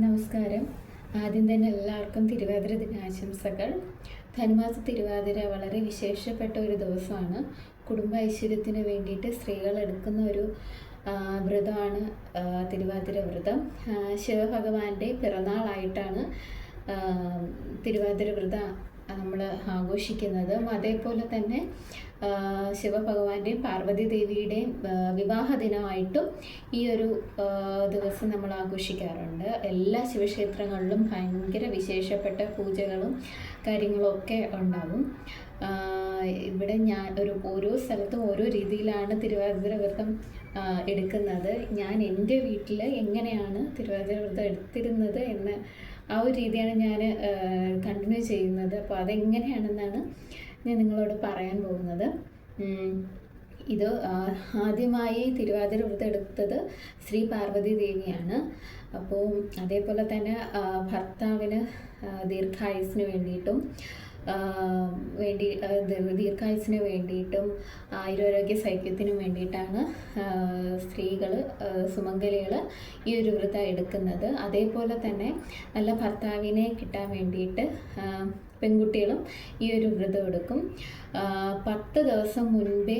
നമസ്കാരം. ആദ്യം തന്നെ എല്ലാവർക്കും തിരുവാതിര ദിനാശംസകൾ. ധനുമാസ തിരുവാതിര വളരെ വിശേഷപ്പെട്ട ഒരു ദിവസമാണ്. കുടുംബ ഐശ്വര്യത്തിന് വേണ്ടിയിട്ട് സ്ത്രീകൾ എടുക്കുന്ന ഒരു വ്രതമാണ് തിരുവാതിര വ്രതം. ശിവഭഗവാന്റെ പിറന്നാളായിട്ടാണ് തിരുവാതിര വ്രതം നമ്മൾ ആഘോഷിക്കുന്നതും. അതേപോലെ തന്നെ ശിവഭഗവാന്റെയും പാർവതി ദേവിയുടെയും വിവാഹ ദിനമായിട്ടും ഈ ഒരു ദിവസം നമ്മൾ ആഘോഷിക്കാറുണ്ട്. എല്ലാ ശിവക്ഷേത്രങ്ങളിലും ഭയങ്കര വിശേഷപ്പെട്ട പൂജകളും കാര്യങ്ങളും ഒക്കെ ഉണ്ടാവും. ഇവിടെ ഞാൻ ഒരു ഓരോ സ്ഥലത്തും ഓരോ രീതിയിലാണ് തിരുവാതിര വ്രതം എടുക്കുന്നത്. ഞാൻ എന്റെ വീട്ടിൽ എങ്ങനെയാണ് തിരുവാതിര വ്രതം എടുത്തിരുന്നത് എന്ന് ആ ഒരു രീതിയാണ് ഞാൻ കണ്ടിന്യൂ ചെയ്യുന്നത്. അപ്പോൾ അതെങ്ങനെയാണെന്നാണ് ഞാൻ നിങ്ങളോട് പറയാൻ പോകുന്നത്. ഇത് ആദ്യമായി തിരുവാതിര വ്രതം ശ്രീ പാർവതി ദേവിയാണ്. അപ്പോൾ അതേപോലെ തന്നെ ഭർത്താവിന് ദീർഘായുസിന് വേണ്ടിയിട്ടും വേണ്ടി ദീർഘായുസിന് വേണ്ടിയിട്ടും ആയുരാരോഗ്യ സൈക്യത്തിനും വേണ്ടിയിട്ടാണ് സ്ത്രീകൾ സുമംഗലികൾ ഈ ഒരു വ്രതം എടുക്കുന്നത്. അതേപോലെ തന്നെ നല്ല ഭർത്താവിനെ കിട്ടാൻ വേണ്ടിയിട്ട് പെൺകുട്ടികളും ഈ ഒരു വ്രതം എടുക്കും. പത്ത് ദിവസം മുൻപേ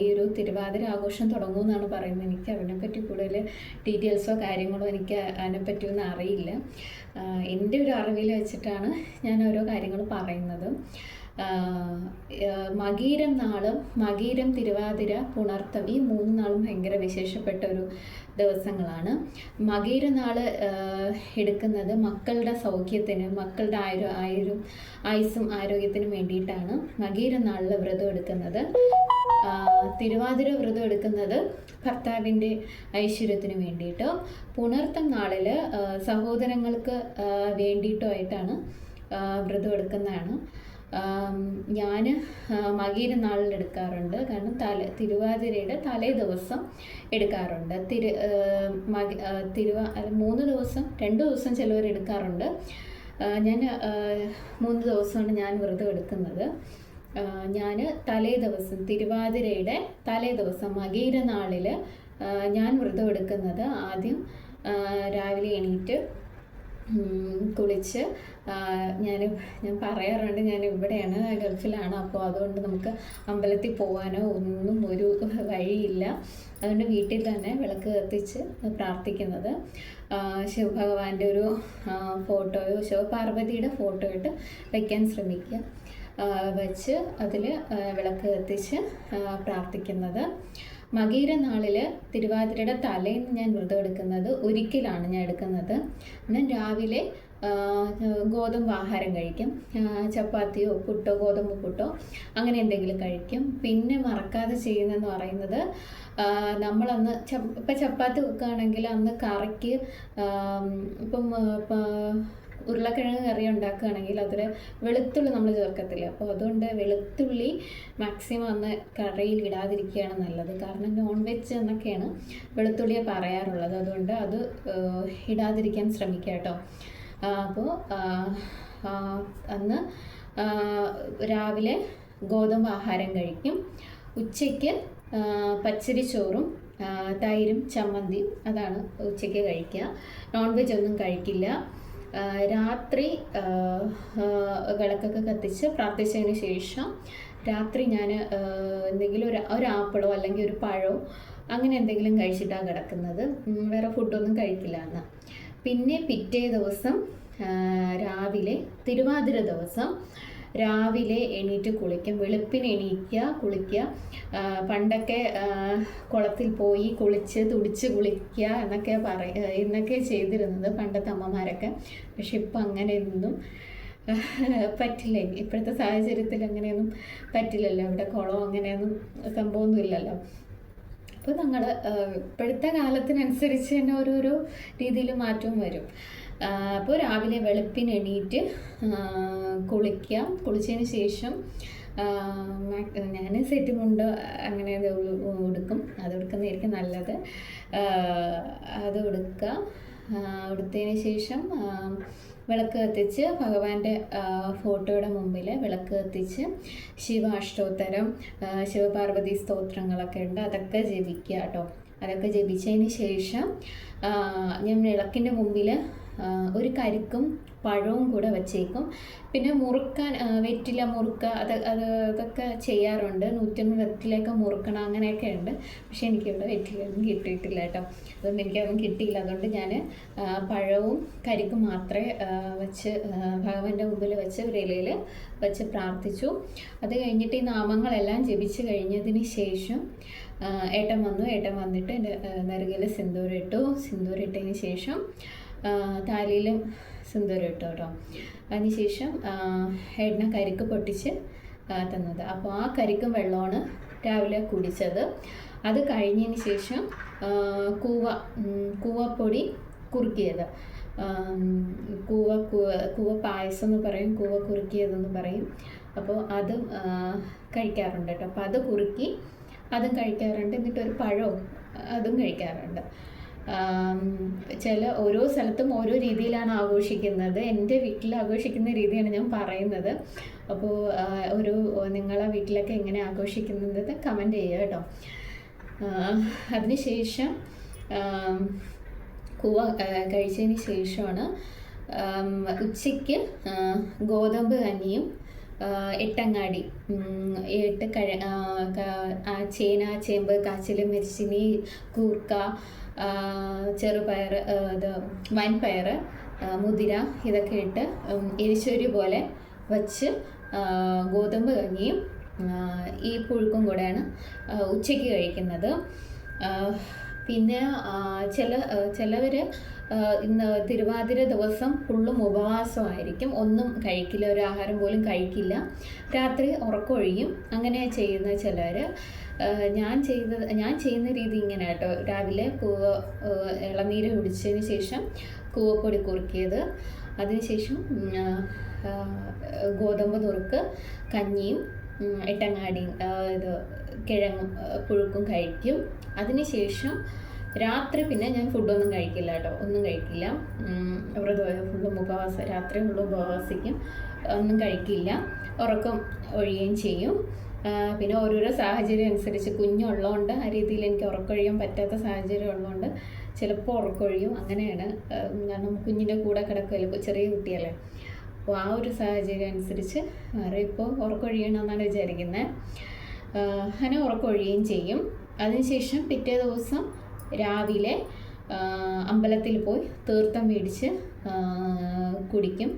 ഈ ഒരു തിരുവാതിര ആഘോഷം തുടങ്ങുമെന്നാണ് പറയുന്നത്. എനിക്ക് അതിനെപ്പറ്റി കൂടുതൽ ഡീറ്റെയിൽസോ കാര്യങ്ങളോ എനിക്ക് അതിനെപ്പറ്റിയൊന്നും അറിയില്ല. എന്റെ ഒരു അറിവിൽ വെച്ചിട്ടാണ് ഞാൻ ഓരോ കാര്യങ്ങൾ പറയുന്നത്. മകീരം നാളും മകീരം തിരുവാതിര പുണർത്തം ഈ മൂന്ന് നാളും ഭയങ്കര വിശേഷപ്പെട്ട ഒരു ദിവസങ്ങളാണ്. മകീര നാൾ എടുക്കുന്നത് മക്കളുടെ സൗഖ്യത്തിന് മക്കളുടെ ആയുര ആയുരും ആയുസ്സും ആരോഗ്യത്തിനും വേണ്ടിയിട്ടാണ് മകീര നാളിൽ വ്രതം എടുക്കുന്നത്. തിരുവാതിര വ്രതം എടുക്കുന്നത് ഭർത്താവിന്റെ ഐശ്വര്യത്തിന് വേണ്ടിയിട്ട്. പുണർത്തം നാളിൽ സഹോദരങ്ങൾക്ക് വേണ്ടിയിട്ടോ ആയിട്ടാണ് വ്രതം എടുക്കുന്നതാണ്. ഞാൻ മകീര നാളിൽ എടുക്കാറുണ്ട്. കാരണം തല തിരുവാതിരയുടെ തലേ ദിവസം എടുക്കാറുണ്ട്. തിരു മകി തിരുവാ മൂന്ന് ദിവസം രണ്ട് ദിവസം ചിലവർ എടുക്കാറുണ്ട്. ഞാൻ മൂന്ന് ദിവസമാണ് ഞാൻ വ്രതം എടുക്കുന്നത്. ഞാൻ തലേ ദിവസം തിരുവാതിരയുടെ തലേ ദിവസം മകീര ഞാൻ വ്രതം എടുക്കുന്നത് ആദ്യം രാവിലെ എണീറ്റ് കുളിച്ച് ഞാൻ ഞാൻ പറയാറുണ്ട് ഞാൻ ഇവിടെയാണ് ഗൾഫിലാണ് അപ്പോൾ അതുകൊണ്ട് നമുക്ക് അമ്പലത്തിൽ പോകാനോ ഒന്നും ഒരു വഴിയില്ല. അതുകൊണ്ട് വീട്ടിൽ തന്നെ വിളക്ക് കത്തിച്ച് പ്രാർത്ഥിക്കുന്നത്. ശിവഭഗവാന്റെ ഒരു ഫോട്ടോയോ ശിവപാർവതിയുടെ ഫോട്ടോ ഇട്ട് വയ്ക്കാൻ ശ്രമിക്കുക. വച്ച് അതിൽ വിളക്ക് കത്തിച്ച് പ്രാർത്ഥിക്കുന്നത്. മകീര നാളിൽ തിരുവാതിരയുടെ തലേന്ന് ഞാൻ വ്രതം എടുക്കുന്നത് ഒരിക്കലാണ് ഞാൻ എടുക്കുന്നത്. ഞാൻ രാവിലെ ഗോതമ്പ് ആഹാരം കഴിക്കും. ചപ്പാത്തിയോ പുട്ടോ ഗോതമ്പ് പുട്ടോ അങ്ങനെ എന്തെങ്കിലും കഴിക്കും. പിന്നെ മറക്കാതെ ചെയ്യുന്നതെന്ന് പറയുന്നത് നമ്മളന്ന് ഇപ്പം ചപ്പാത്തി വെക്കുകയാണെങ്കിൽ അന്ന് കറിക്ക് ഇപ്പം ഉരുളക്കിഴങ്ങ് കറി ഉണ്ടാക്കുകയാണെങ്കിൽ അതിൽ വെളുത്തുള്ളി നമ്മൾ ചേർക്കത്തില്ല. അപ്പോൾ അതുകൊണ്ട് വെളുത്തുള്ളി മാക്സിമം അന്ന് കറിയിൽ ഇടാതിരിക്കുകയാണ് നല്ലത്. കാരണം നോൺ വെജ് എന്നൊക്കെയാണ് വെളുത്തുള്ളിയെ പറയാറുള്ളത്. അതുകൊണ്ട് അത് ഇടാതിരിക്കാൻ ശ്രമിക്കുക കേട്ടോ. അപ്പോൾ അന്ന് രാവിലെ ഗോതമ്പ് ആഹാരം കഴിക്കും. ഉച്ചയ്ക്ക് പച്ചരി ചോറും തൈരും ചമ്മന്തിയും അതാണ് ഉച്ചയ്ക്ക് കഴിക്കുക. നോൺ വെജ് ഒന്നും കഴിക്കില്ല. രാത്രി വിളക്കൊക്കെ കത്തിച്ച് പ്രാർത്ഥിച്ചതിന് ശേഷം രാത്രി ഞാൻ എന്തെങ്കിലും ഒരു ഒരു ആപ്പിളോ അല്ലെങ്കിൽ ഒരു പഴമോ അങ്ങനെ എന്തെങ്കിലും കഴിച്ചിട്ടാണ് കിടക്കുന്നത്. വേറെ ഫുഡൊന്നും കഴിക്കില്ല എന്ന് പിന്നെ പിറ്റേ ദിവസം രാവിലെ തിരുവാതിര ദിവസം രാവിലെ എണീറ്റ് കുളിക്കും. വെളുപ്പിന് എണീക്കുക കുളിക്കുക പണ്ടൊക്കെ കുളത്തിൽ പോയി കുളിച്ച് തുടിച്ച് കുളിക്കുക എന്നൊക്കെ പറയ എന്നൊക്കെ ചെയ്തിരുന്നത് പണ്ടത്തെ അമ്മമാരൊക്കെ. പക്ഷെ ഇപ്പം അങ്ങനെയൊന്നും പറ്റില്ല. ഇപ്പോഴത്തെ സാഹചര്യത്തിൽ അങ്ങനെയൊന്നും പറ്റില്ലല്ലോ. ഇവിടെ കുളം അങ്ങനെയൊന്നും സംഭവമൊന്നും ഇല്ലല്ലോ. അപ്പോൾ ഞങ്ങൾ ഇപ്പോഴത്തെ കാലത്തിനനുസരിച്ച് തന്നെ ഓരോരോ രീതിയിൽ മാറ്റവും വരും. അപ്പോൾ രാവിലെ വെളുപ്പിന് എണീറ്റ് കുളിക്കുക കുളിച്ചതിന് ശേഷം ഞാൻ സെറ്റ് മുണ്ട് അങ്ങനെ ഉടുക്കും. അത് ഉടുക്കുന്നതായിരിക്കും നല്ലത്. അത് ഉടുക്കുക ഉടുത്തതിന് ശേഷം വിളക്ക് കത്തിച്ച് ഭഗവാന്റെ ഫോട്ടോയുടെ മുമ്പിൽ വിളക്ക് കത്തിച്ച് ശിവ അഷ്ടോത്തരം ആ, ശിവപാർവതി സ്തോത്രങ്ങളൊക്കെ ഉണ്ട്. അതൊക്കെ ജപിക്കുക കേട്ടോ. അതൊക്കെ ജപിച്ചതിന് ശേഷം ഞാൻ വിളക്കിന്റെ മുമ്പിൽ ഒരു കരിക്കും പഴവും കൂടെ വച്ചേക്കും. പിന്നെ മുറുക്കാൻ വെറ്റില മുറുക്ക അത് അത് അതൊക്കെ ചെയ്യാറുണ്ട്. നൂറ്റൊന്ന് വെറ്റിലൊക്കെ മുറുക്കണം അങ്ങനെയൊക്കെ ഉണ്ട്. പക്ഷേ എനിക്കിവിടെ വെറ്റിലൊന്നും കിട്ടിയിട്ടില്ല കേട്ടോ. അതുകൊണ്ട് എനിക്കതൊന്നും കിട്ടിയില്ല. അതുകൊണ്ട് ഞാൻ പഴവും കരിക്കും മാത്രമേ വെച്ച് ഭഗവാന്റെ മുമ്പിൽ വെച്ച് ഒരു ഇലയിൽ വെച്ച് പ്രാർത്ഥിച്ചു. അത് കഴിഞ്ഞിട്ട് ഈ നാമങ്ങളെല്ലാം ജപിച്ച് കഴിഞ്ഞതിന് ശേഷം ഏട്ടൻ വന്നു. ഏട്ടൻ വന്നിട്ട് എന്റെ നിറകിൽ സിന്ദൂരം ഇട്ടു. സിന്ദൂരം ഇട്ടതിന് ശേഷം താലിയിലും സിന്ദൂരം ഇട്ടു കേട്ടോ. അതിനുശേഷം ഏട്ടനെ കരിക്ക് പൊട്ടിച്ച് തന്നത്. അപ്പോൾ ആ കരിക്കും വെള്ളമാണ് രാവിലെ കുടിച്ചത്. അത് കഴിഞ്ഞതിന് ശേഷം കൂവ കൂവപ്പൊടി കുറുക്കിയത്. കൂവ കൂവ കൂവ പായസം എന്ന് പറയും കൂവ കുറുക്കിയതെന്ന് പറയും. അപ്പോൾ അതും കഴിക്കാറുണ്ട് കേട്ടോ. അപ്പോൾ അത് കുറുക്കി അതും കഴിക്കാറുണ്ട്. എന്നിട്ടൊരു പഴവും അതും കഴിക്കാറുണ്ട്. ചില ഓരോ സ്ഥലത്തും ഓരോ രീതിയിലാണ് ആഘോഷിക്കുന്നത്. എന്റെ വീട്ടിൽ ആഘോഷിക്കുന്ന രീതിയാണ് ഞാൻ പറയുന്നത്. അപ്പോൾ ഒരു നിങ്ങളെ വീട്ടിലൊക്കെ എങ്ങനെ ആഘോഷിക്കുന്നത് കമന്റ് ചെയ്യുക കേട്ടോ. അതിനുശേഷം കൂവ കഴിച്ചതിന് ശേഷമാണ് ഉച്ചയ്ക്ക് ഗോതമ്പ് കഞ്ഞിയും എട്ടങ്ങാടി. എട്ട് കഴ ചേന ചേമ്പ് കാച്ചിൽ മെരിച്ചിനി കൂർക്ക ചെറുപയർ ഇത് വൻപയർ മുതിര ഇതൊക്കെ ഇട്ട് എരിശ്ശേരി പോലെ വച്ച് ഗോതമ്പ് കഞ്ഞിയും ഈ പുഴുക്കും കൂടെയാണ് ഉച്ചയ്ക്ക് കഴിക്കുന്നത്. പിന്നെ ചില ചിലവർ ഇന്ന് തിരുവാതിര ദിവസം ഫുള്ളും ഉപവാസമായിരിക്കും. ഒന്നും കഴിക്കില്ല ഒരു ആഹാരം പോലും കഴിക്കില്ല. രാത്രി ഉറക്കമൊഴിയും അങ്ങനെ ചെയ്യുന്ന ചിലർ ഞാൻ ചെയ്തത് ഞാൻ ചെയ്യുന്ന രീതി ഇങ്ങനെ കേട്ടോ. രാവിലെ കൂവ ഇളനീര് കുടിച്ചതിന് ശേഷം കൂവപ്പൊടി കുറുക്കിയത്. അതിനുശേഷം ഗോതമ്പ് നുറുക്ക് കഞ്ഞിയും എട്ടങ്ങാടിയും ഇത് കിഴങ്ങും പുഴുക്കും കഴിക്കും. അതിനുശേഷം രാത്രി പിന്നെ ഞാൻ ഫുഡൊന്നും കഴിക്കില്ല കേട്ടോ. ഒന്നും കഴിക്കില്ല. വ്രതം ഫുള്ളും ഉപവാസം രാത്രി ഫുള്ളും ഉപവാസിക്കും. ഒന്നും കഴിക്കില്ല. ഉറക്കം ഒഴിയുകയും ചെയ്യും. പിന്നെ ഓരോരോ സാഹചര്യം അനുസരിച്ച് കുഞ്ഞുള്ളതുകൊണ്ട് ആ രീതിയിൽ എനിക്ക് ഉറക്കൊഴിയാൻ പറ്റാത്ത സാഹചര്യം ഉള്ളതുകൊണ്ട് ചിലപ്പോൾ ഉറക്കൊഴിയും. അങ്ങനെയാണ്. കാരണം കുഞ്ഞിന്റെ കൂടെ കിടക്കുമല്ലോ ചെറിയ കുട്ടിയല്ലേ. അപ്പോൾ ആ ഒരു സാഹചര്യം അനുസരിച്ച് വേറെ ഇപ്പോൾ ഉറക്കൊഴിയണമെന്നാണ് വിചാരിക്കുന്നത്. അങ്ങനെ ഉറക്കൊഴിയുകയും ചെയ്യും. അതിനുശേഷം പിറ്റേ ദിവസം രാവിലെ അമ്പലത്തിൽ പോയി തീർത്ഥം മേടിച്ച് കുടിക്കും.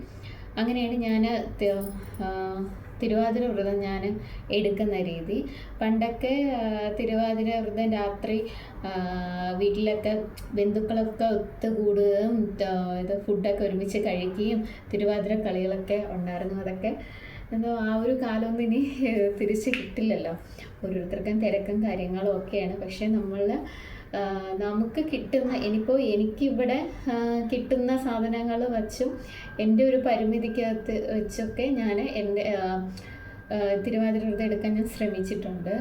അങ്ങനെയാണ് ഞാൻ തിരുവാതിര വ്രതം ഞാൻ എടുക്കുന്ന രീതി. പണ്ടൊക്കെ തിരുവാതിര വ്രതം രാത്രി വീട്ടിലൊക്കെ ബന്ധുക്കളൊക്കെ ഒത്തുകൂടുകയും ഇത് ഫുഡൊക്കെ ഒരുമിച്ച് കഴിക്കുകയും തിരുവാതിര കളികളൊക്കെ ഉണ്ടായിരുന്നു. അതൊക്കെ എന്തോ ആ ഒരു കാലമൊന്നും ഇനി തിരിച്ച് കിട്ടില്ലല്ലോ. ഓരോരുത്തർക്കും തിരക്കും കാര്യങ്ങളും ഒക്കെയാണ്. പക്ഷേ നമ്മൾ നമുക്ക് കിട്ടുന്ന ഇനിയിപ്പോൾ എനിക്കിവിടെ കിട്ടുന്ന സാധനങ്ങൾ വച്ചും എന്റെ ഒരു പരിമിതിക്കകത്ത് വെച്ചൊക്കെ ഞാൻ എന്റെ തിരുവാതിര വ്രതം എടുക്കാൻ ഞാൻ ശ്രമിച്ചിട്ടുണ്ട്.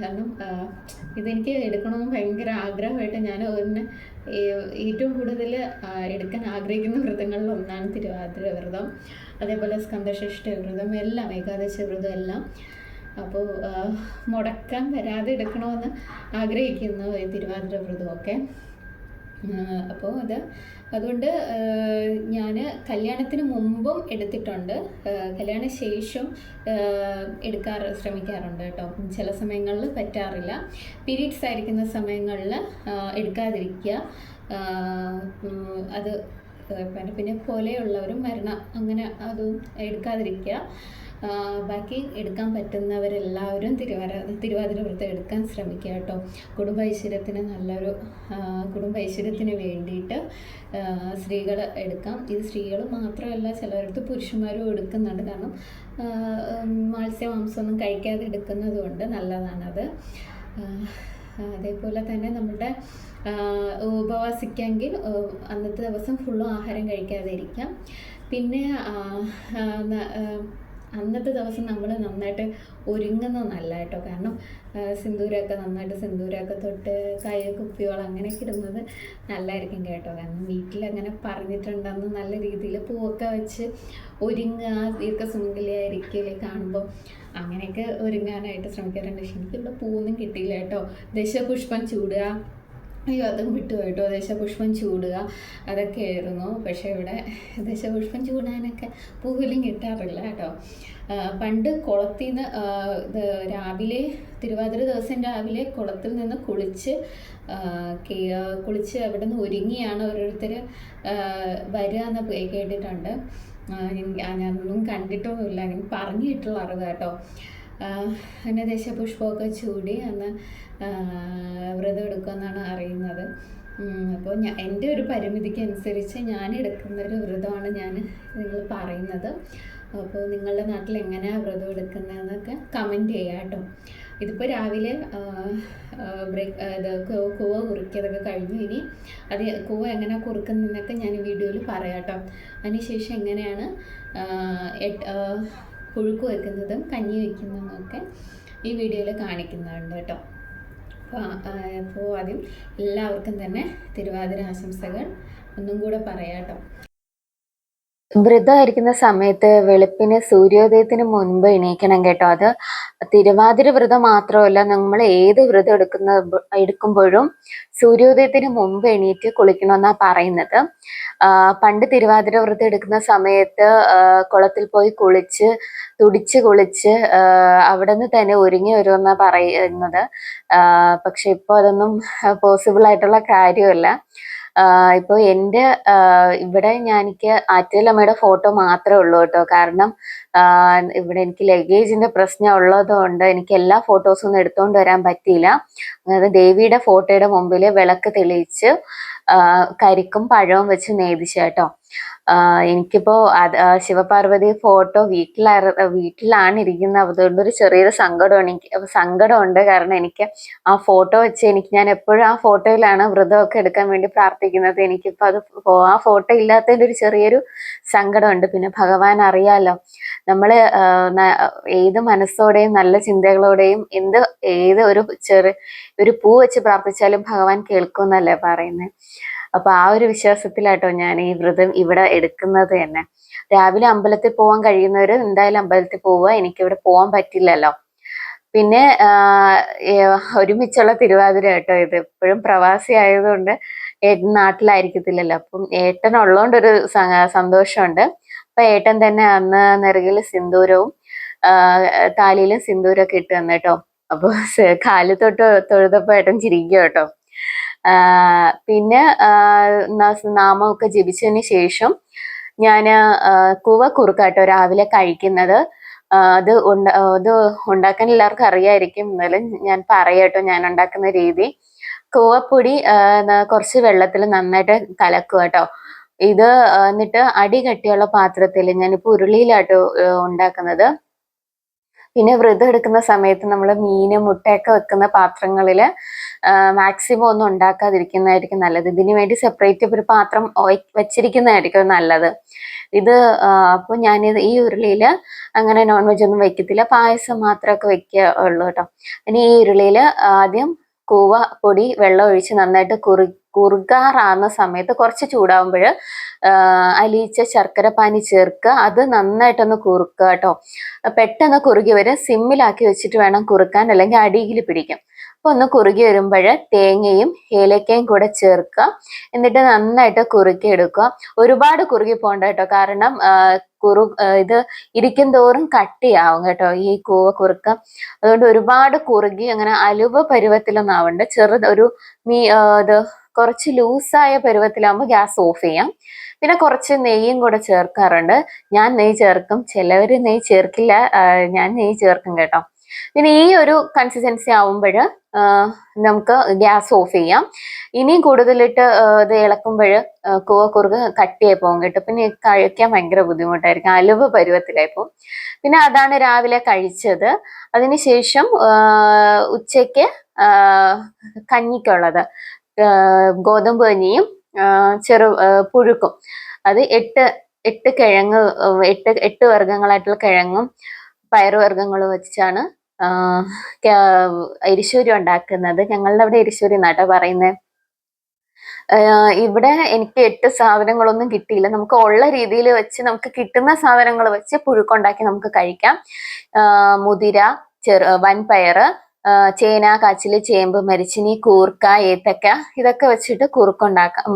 കാരണം ഇതെനിക്ക് എടുക്കണമെന്ന് ഭയങ്കര ആഗ്രഹമായിട്ട് ഞാൻ ഒന്ന് ഏറ്റവും കൂടുതൽ എടുക്കാൻ ആഗ്രഹിക്കുന്ന വ്രതങ്ങളിൽ ഒന്നാണ് തിരുവാതിര വ്രതം അതേപോലെ സ്കന്ദഷ്ഠി വ്രതം എല്ലാം ഏകാദശി വ്രതം എല്ലാം. അപ്പോൾ മുടക്കം വരാതെ എടുക്കണമെന്ന് ആഗ്രഹിക്കുന്നു തിരുവാതിര വ്രതമൊക്കെ അപ്പോൾ അത് അതുകൊണ്ട് ഞാൻ കല്യാണത്തിന് മുമ്പും എടുത്തിട്ടുണ്ട്. കല്യാണ ശേഷം എടുക്കാറ് ശ്രമിക്കാറുണ്ട് കേട്ടോ. ചില സമയങ്ങളിൽ പറ്റാറില്ല. പീരീഡ്സ് ആയിരിക്കുന്ന സമയങ്ങളിൽ എടുക്കാതിരിക്കുക. അത് പിന്നെ പോലെയുള്ളവരും മരണം അങ്ങനെ അതും എടുക്കാതിരിക്കുക. ബാക്കി എടുക്കാൻ പറ്റുന്നവരെല്ലാവരും തിരുവാര തിരുവാതിര വ്രതം എടുക്കാൻ ശ്രമിക്കുക കേട്ടോ. കുടുംബ ഐശ്വര്യത്തിന് നല്ലൊരു കുടുംബ ഐശ്വര്യത്തിന് വേണ്ടിയിട്ട് സ്ത്രീകൾ എടുക്കാം. ഇത് സ്ത്രീകൾ മാത്രമല്ല ചിലരടുത്ത് പുരുഷന്മാരും എടുക്കുന്നുണ്ട്. കാരണം മത്സ്യമാംസമൊന്നും കഴിക്കാതെ എടുക്കുന്നത് കൊണ്ട് നല്ലതാണത് അതേപോലെ തന്നെ നമ്മുടെ ഉപവാസിക്കാമെങ്കിൽ അന്നത്തെ ദിവസം ഫുള്ളും ആഹാരം കഴിക്കാതെ ഇരിക്കാം പിന്നെ അന്നത്തെ ദിവസം നമ്മൾ നന്നായിട്ട് ഒരുങ്ങുന്നത് നല്ല കേട്ടോ കാരണം സിന്ദൂരമൊക്കെ നന്നായിട്ട് സിന്ദൂരമൊക്കെ തൊട്ട് കൈ കുപ്പിയോളം അങ്ങനെയൊക്കെ ഇടുന്നത് നല്ലതായിരിക്കും കേട്ടോ. കാരണം വീട്ടിലങ്ങനെ പറഞ്ഞിട്ടുണ്ടെന്ന് നല്ല രീതിയിൽ പൂവൊക്കെ വെച്ച് ഒരുങ്ങുക ദീർഘസുമംഗലിയായിരിക്കലേ കാണുമ്പോൾ അങ്ങനെയൊക്കെ ഒരുങ്ങാനായിട്ട് ശ്രമിക്കാറുണ്ട്. പക്ഷെ എനിക്കിവിടെ പൂവൊന്നും കിട്ടിയില്ല കേട്ടോ. ദശപുഷ്പം ചൂടുക അയ്യോ അതും വിട്ടുപോയിട്ടോ ദശപുഷ്പം ചൂടുക അതൊക്കെയായിരുന്നു. പക്ഷേ ഇവിടെ ദശപുഷ്പം ചൂടാനൊക്കെ പൂവിലും കിട്ടാറില്ല കേട്ടോ. പണ്ട് കുളത്തിൽ നിന്ന് ഇത് രാവിലെ തിരുവാതിര ദിവസം രാവിലെ കുളത്തിൽ നിന്ന് കുളിച്ച് കുളിച്ച് അവിടെ നിന്ന് ഒരുങ്ങിയാണ് ഓരോരുത്തർ വരിക എന്ന് കേട്ടിട്ടുണ്ട്. ഞാൻ കണ്ടിട്ടൊന്നുമില്ല. എനിക്ക് പറഞ്ഞു കിട്ടുള്ള അറിവ് കേട്ടോ. അങ്ങനെ ദശപുഷ്പമൊക്കെ ചൂടി അന്ന് വ്രതം എടുക്കുമെന്നാണ് അറിയുന്നത്. അപ്പോൾ ഞാൻ എന്റെ ഒരു പരിമിതിക്ക് അനുസരിച്ച് ഞാൻ എടുക്കുന്ന ഒരു വ്രതമാണ് ഞാൻ നിങ്ങൾ പറയുന്നത്. അപ്പോൾ നിങ്ങളുടെ നാട്ടിൽ എങ്ങനെയാണ് വ്രതം എടുക്കുന്നതെന്നൊക്കെ കമന്റ് ചെയ്യാം കേട്ടോ. ഇതിപ്പോൾ രാവിലെ ബ്രേക്ക് ഇത് കൂവ കുറിക്കതൊക്കെ കഴിഞ്ഞു ഇനി അത് കൂവ എങ്ങനെ കുറുക്കുന്നതെന്നൊക്കെ ഞാൻ വീഡിയോയിൽ പറയാം കേട്ടോ. അതിനുശേഷം എങ്ങനെയാണ് എട്ട് പുഴുക്ക് വെക്കുന്നതും കഞ്ഞി വെക്കുന്നതും ഒക്കെ ഈ വീഡിയോയിൽ കാണിക്കുന്നുണ്ട് കേട്ടോ. അപ്പോൾ ആദ്യം എല്ലാവർക്കും തന്നെ തിരുവാതിര ആശംസകൾ ഒന്നും കൂടെ പറയാം കേട്ടോ. വ്രതമായിരിക്കുന്ന സമയത്ത് വെളുപ്പിന് സൂര്യോദയത്തിന് മുൻപ് എണീക്കണം കേട്ടോ. അത് തിരുവാതിര വ്രതം മാത്രമല്ല നമ്മൾ ഏത് വ്രതം എടുക്കുന്ന എടുക്കുമ്പോഴും സൂര്യോദയത്തിന് മുമ്പ് എണീറ്റ് കുളിക്കണമെന്നാ പറയുന്നത്. പണ്ട് തിരുവാതിര വ്രതം എടുക്കുന്ന സമയത്ത് കുളത്തിൽ പോയി കുളിച്ച് തുടിച്ച് കുളിച്ച് അവിടെ നിന്ന് തന്നെ ഒരുങ്ങി വരുമെന്നാ പറയുന്നത്. പക്ഷെ ഇപ്പോൾ അതൊന്നും പോസിബിൾ ആയിട്ടുള്ള കാര്യമല്ല. ആഹ് ഇപ്പൊ എന്റെ ഇവിടെ ഞാൻ എനിക്ക് ആറ്റുകാലമ്മയുടെ ഫോട്ടോ മാത്രമേ ഉള്ളൂ കേട്ടോ. കാരണം ഇവിടെ എനിക്ക് ലഗേജിന്റെ പ്രശ്നം ഉള്ളത് കൊണ്ട് എനിക്ക് എല്ലാ ഫോട്ടോസും ഒന്നും എടുത്തുകൊണ്ട് വരാൻ പറ്റിയില്ല. അതായത് ദേവിയുടെ ഫോട്ടോയുടെ മുമ്പിൽ വിളക്ക് തെളിയിച്ച് കരിക്കും പഴവും വെച്ച് നേദിച്ചു കേട്ടോ എനിക്കിപ്പോ അത് ശിവപാർവതി ഫോട്ടോ വീട്ടിലാ വീട്ടിലാണ് ഇരിക്കുന്നത്. അതുകൊണ്ട് ഒരു ചെറിയൊരു സങ്കടമാണ്. എനിക്ക് സങ്കടമുണ്ട്. കാരണം എനിക്ക് ആ ഫോട്ടോ വെച്ച് എനിക്ക് ഞാൻ എപ്പോഴും ആ ഫോട്ടോയിലാണ് വ്രതമൊക്കെ എടുക്കാൻ വേണ്ടി പ്രാർത്ഥിക്കുന്നത്. എനിക്കിപ്പോൾ അത് ആ ഫോട്ടോ ഇല്ലാത്തതിന്റെ ഒരു ചെറിയൊരു സങ്കടമുണ്ട്. പിന്നെ ഭഗവാൻ അറിയാലോ നമ്മൾ ഏത് മനസ്സോടെയും നല്ല ചിന്തകളോടെയും എന്ത് ഏത് ഒരു ചെറു ഒരു പൂ വെച്ച് പ്രാർത്ഥിച്ചാലും ഭഗവാൻ കേൾക്കുമെന്നല്ലേ പറയുന്നത് അപ്പൊ ആ ഒരു വിശ്വാസത്തിലാട്ടോ ഞാൻ ഈ വ്രതം ഇവിടെ എടുക്കുന്നത് തന്നെ. രാവിലെ അമ്പലത്തിൽ പോകാൻ കഴിയുന്നവർ എന്തായാലും അമ്പലത്തിൽ പോവുക. എനിക്ക് ഇവിടെ പോകാൻ പറ്റില്ലല്ലോ. പിന്നെ ഒരുമിച്ചുള്ള തിരുവാതിര കേട്ടോ ഇത്. എപ്പോഴും പ്രവാസി ആയതുകൊണ്ട് ഏട്ടൻ നാട്ടിലായിരിക്കത്തില്ലല്ലോ. അപ്പം ഏട്ടൻ ഉള്ളതുകൊണ്ട് ഒരു സന്തോഷമുണ്ട്. അപ്പൊ ഏട്ടൻ തന്നെ അന്ന് നിറകിൽ സിന്ദൂരവും താലിയിലും സിന്ദൂരമൊക്കെ ഇട്ട് തന്നു കേട്ടോ അപ്പൊ സ- കാൽ തൊട്ട് തൊഴുതപ്പോ ഏട്ടൻ ചിരിക്കും കേട്ടോ. പിന്നെ നാമമൊക്കെ ജപിച്ചതിന് ശേഷം ഞാൻ കുവ കുറുക്കാട്ടോ രാവിലെ കഴിക്കുന്നത്. അത് ഉണ്ട അത് ഉണ്ടാക്കാൻ എല്ലാവർക്കും അറിയായിരിക്കും. എന്നാലും ഞാൻ പറയട്ടോ ഞാൻ ഉണ്ടാക്കുന്ന രീതി. കൂവപ്പൊടി കുറച്ച് വെള്ളത്തിൽ നന്നായിട്ട് കലക്കുക കേട്ടോ. ഇത് എന്നിട്ട് അടി കട്ടിയുള്ള പാത്രത്തിൽ ഞാനിപ്പോൾ ഉരുളിയിലാട്ടോ ഉണ്ടാക്കുന്നത്. പിന്നെ വ്രതം എടുക്കുന്ന സമയത്ത് നമ്മൾ മീന് മുട്ടയൊക്കെ വെക്കുന്ന പാത്രങ്ങളിൽ മാക്സിമം ഒന്നും ഉണ്ടാക്കാതിരിക്കുന്നതായിരിക്കും നല്ലത്. ഇതിനു വേണ്ടി സെപ്പറേറ്റ് ഒരു പാത്രം വെച്ചിരിക്കുന്നതായിരിക്കും നല്ലത്. ഇത് അപ്പോൾ ഞാൻ ഈ ഉരുളിയിൽ അങ്ങനെ നോൺ വെജ് ഒന്നും വെക്കത്തില്ല. പായസം മാത്രമൊക്കെ വെക്കുക ഉള്ളൂ കേട്ടോ. ഇനി ഈ ഉരുളിയിൽ ആദ്യം കൂവ പൊടി വെള്ളം ഒഴിച്ച് നന്നായിട്ട് കുറി കുറുകാറാകുന്ന സമയത്ത് കുറച്ച് ചൂടാവുമ്പോൾ അലിയിച്ച ശർക്കര പാനി ചേർക്കുക. അത് നന്നായിട്ടൊന്ന് കുറുക്കുക കേട്ടോ. പെട്ടെന്ന് കുറുകി വരും. സിമ്മിലാക്കി വെച്ചിട്ട് വേണം കുറുക്കാൻ അല്ലെങ്കിൽ അടിയിൽ പിടിക്കും അപ്പോൾ ഒന്ന് കുറുകി വരുമ്പോൾ തേങ്ങയും ഏലക്കയും കൂടെ ചേർക്കുക. എന്നിട്ട് നന്നായിട്ട് കുറുക്കി എടുക്കുക. ഒരുപാട് കുറുകി പോകണ്ട കേട്ടോ. കാരണം കുറു ഇത് ഇരിക്കും തോറും കട്ടിയാവും കേട്ടോ ഈ കൂവ കുറുക്ക. അതുകൊണ്ട് ഒരുപാട് കുറുകി അങ്ങനെ അലുവ പരുവത്തിലൊന്നും ആവണ്ട. ചെറുത് ഒരു മീ ഇത് കുറച്ച് ലൂസായ പരുവത്തിലാകുമ്പോൾ ഗ്യാസ് ഓഫ് ചെയ്യാം. പിന്നെ കുറച്ച് നെയ്യും കൂടെ ചേർക്കാറുണ്ട്. ഞാൻ നെയ്യ് ചേർക്കും. ചിലവർ നെയ്യ് ചേർക്കില്ല. ഞാൻ നെയ്യ് ചേർക്കും കേട്ടോ. പിന്നെ ഈ ഒരു കൺസിസ്റ്റൻസി ആവുമ്പോൾ നമുക്ക് ഗ്യാസ് ഓഫ് ചെയ്യാം. ഇനിയും കൂടുതലിട്ട് ഇത് ഇളക്കുമ്പോൾ കൂവ കുറുക് കട്ടിയായി പോകും കേട്ടോ. പിന്നെ കഴിക്കാൻ ഭയങ്കര ബുദ്ധിമുട്ടായിരിക്കും. അലവ് പരുവത്തിലായി പോകും. പിന്നെ അതാണ് രാവിലെ കഴിച്ചത്. അതിനുശേഷം ഉച്ചയ്ക്ക് കഞ്ഞിക്കുള്ളത്. ഗോതമ്പ് കഞ്ഞിയും ചെറു പുഴുക്കും. അത് എട്ട് എട്ട് കിഴങ്ങ് എട്ട് എട്ട് വർഗങ്ങളായിട്ടുള്ള കിഴങ്ങും പയറുവർഗങ്ങളും വെച്ചാണ് ആ, ഉണ്ടാക്കുന്നത്. ഞങ്ങളുടെ അവിടെ എരിശ്ശേരി എന്നാട്ടോ പറയുന്നത് ഇവിടെ എനിക്ക് എട്ട് സാധനങ്ങളൊന്നും കിട്ടിയില്ല. നമുക്ക് ഉള്ള രീതിയിൽ വെച്ച് നമുക്ക് കിട്ടുന്ന സാധനങ്ങൾ വെച്ച് പുഴുക്കുണ്ടാക്കി നമുക്ക് കഴിക്കാം. മുതിര ചെറു വൻപയർ ചേന കാച്ചിൽ ചേമ്പ് മരിച്ചിനി കൂർക്ക ഏത്തക്ക ഇതൊക്കെ വെച്ചിട്ട് കുറുക്കുണ്ടാക്കാം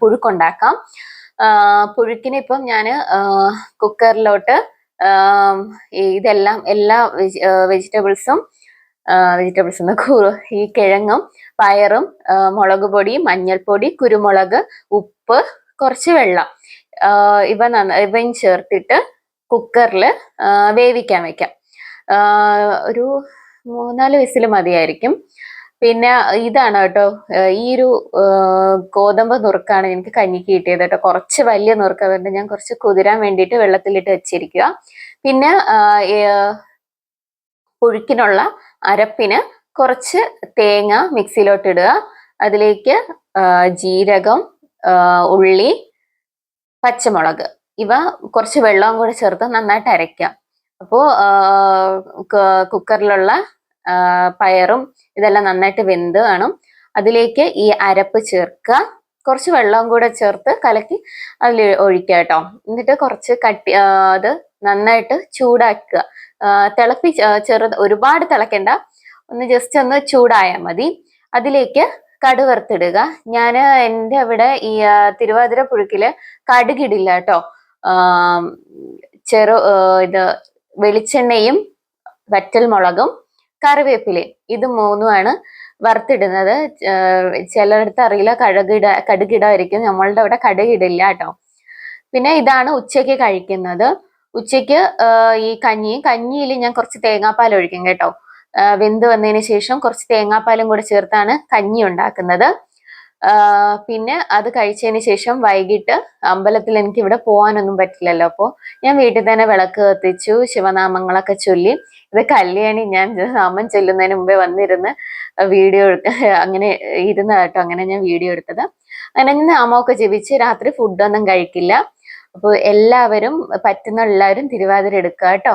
പുഴുക്കുണ്ടാക്കാം. പുഴുക്കിന് ഇപ്പം ഞാൻ കുക്കറിലോട്ട് ഇതെല്ലാം എല്ലാ വെജിറ്റബിൾസും വെജിറ്റബിൾസ് ഈ കിഴങ്ങും പയറും മുളക് പൊടി മഞ്ഞൾപ്പൊടി കുരുമുളക് ഉപ്പ് കുറച്ച് വെള്ളം. ഇവ നന്ന ഇവയും ചേർത്തിട്ട് കുക്കറിൽ വേവിക്കാൻ വെക്കാം. ഒരു മൂന്നാൽ വിസിൽ മതിയായിരിക്കും. പിന്നെ ഇതാണ് കേട്ടോ ഈ ഒരു ഗോതമ്പ് നുറുക്കാണ് എനിക്ക് കഞ്ഞിക്ക് കിട്ടിയത് കേട്ടോ. കുറച്ച് വലിയ നുറുക്ക് അതുകൊണ്ട് ഞാൻ കുറച്ച് കുതിരാൻ വേണ്ടിയിട്ട് വെള്ളത്തിലിട്ട് വെച്ചിരിക്കുക. പിന്നെ പുഴുക്കിനുള്ള അരപ്പിന് കുറച്ച് തേങ്ങ മിക്സിയിലോട്ട് ഇടുക. അതിലേക്ക് ജീരകം ഉള്ളി പച്ചമുളക് ഇവ കുറച്ച് വെള്ളവും കൂടെ ചേർത്ത് നന്നായിട്ട് അരയ്ക്കാം. അപ്പോൾ കുക്കറിലുള്ള പയറും ഇതെല്ലാം നന്നായിട്ട് വെന്ത് കാണും. അതിലേക്ക് ഈ അരപ്പ് ചേർക്കുക കുറച്ച് വെള്ളവും കൂടെ ചേർത്ത് കലക്കി അതിൽ ഒഴിക്കുക കേട്ടോ. എന്നിട്ട് കുറച്ച് കട്ടി അത് നന്നായിട്ട് ചൂടാക്കുക. തിളപ്പി ചെറുത് ഒരുപാട് തിളക്കണ്ട. ഒന്ന് ജസ്റ്റ് ഒന്ന് ചൂടായാൽ മതി. അതിലേക്ക് കടുക് വറുത്തിടുക. ഞാൻ എന്റെ അവിടെ ഈ തിരുവാതിര പുഴുക്കിൽ കടുകിടില്ല കേട്ടോ. ചെറു ഇത് വെളിച്ചെണ്ണയും വറ്റൽ മുളകും കറിവേപ്പിലയും. ഇത് മൂന്നുമാണ് വറുത്തിടുന്നത്. ചിലയിടത്ത് അറിയില്ല കടുകിട കടുകിടായിരിക്കും. നമ്മളുടെ അവിടെ കടുകിടില്ല കേട്ടോ. പിന്നെ ഇതാണ് ഉച്ചയ്ക്ക് കഴിക്കുന്നത്. ഉച്ചയ്ക്ക് ഈ കഞ്ഞി. കഞ്ഞിയിൽ ഞാൻ കുറച്ച് തേങ്ങാപ്പാൽ ഒഴിക്കും കേട്ടോ. വെന്ത് വന്നതിന് ശേഷം കുറച്ച് തേങ്ങാപ്പാലും കൂടെ ചേർത്താണ് കഞ്ഞി ഉണ്ടാക്കുന്നത്. പിന്നെ അത് കഴിച്ചതിന് ശേഷം വൈകിട്ട് അമ്പലത്തിൽ എനിക്ക് ഇവിടെ പോകാനൊന്നും പറ്റില്ലല്ലോ. അപ്പോൾ ഞാൻ വീട്ടിൽ തന്നെ വിളക്ക് കത്തിച്ചു ശിവനാമങ്ങളൊക്കെ ചൊല്ലി ഇത് കല്യാണി ഞാൻ അമ്മൻ ചെല്ലുന്നതിന് മുമ്പേ വന്നിരുന്ന് വീഡിയോ എടുക്ക അങ്ങനെ ഇരുന്ന കേട്ടോ അങ്ങനെ ഞാൻ വീഡിയോ എടുത്തത്. അങ്ങനെ ഞാൻ നാമമൊക്കെ ജപിച്ച് രാത്രി ഫുഡൊന്നും കഴിക്കില്ല. അപ്പോൾ എല്ലാവരും പറ്റുന്ന എല്ലാവരും തിരുവാതിര എടുക്കുക കേട്ടോ.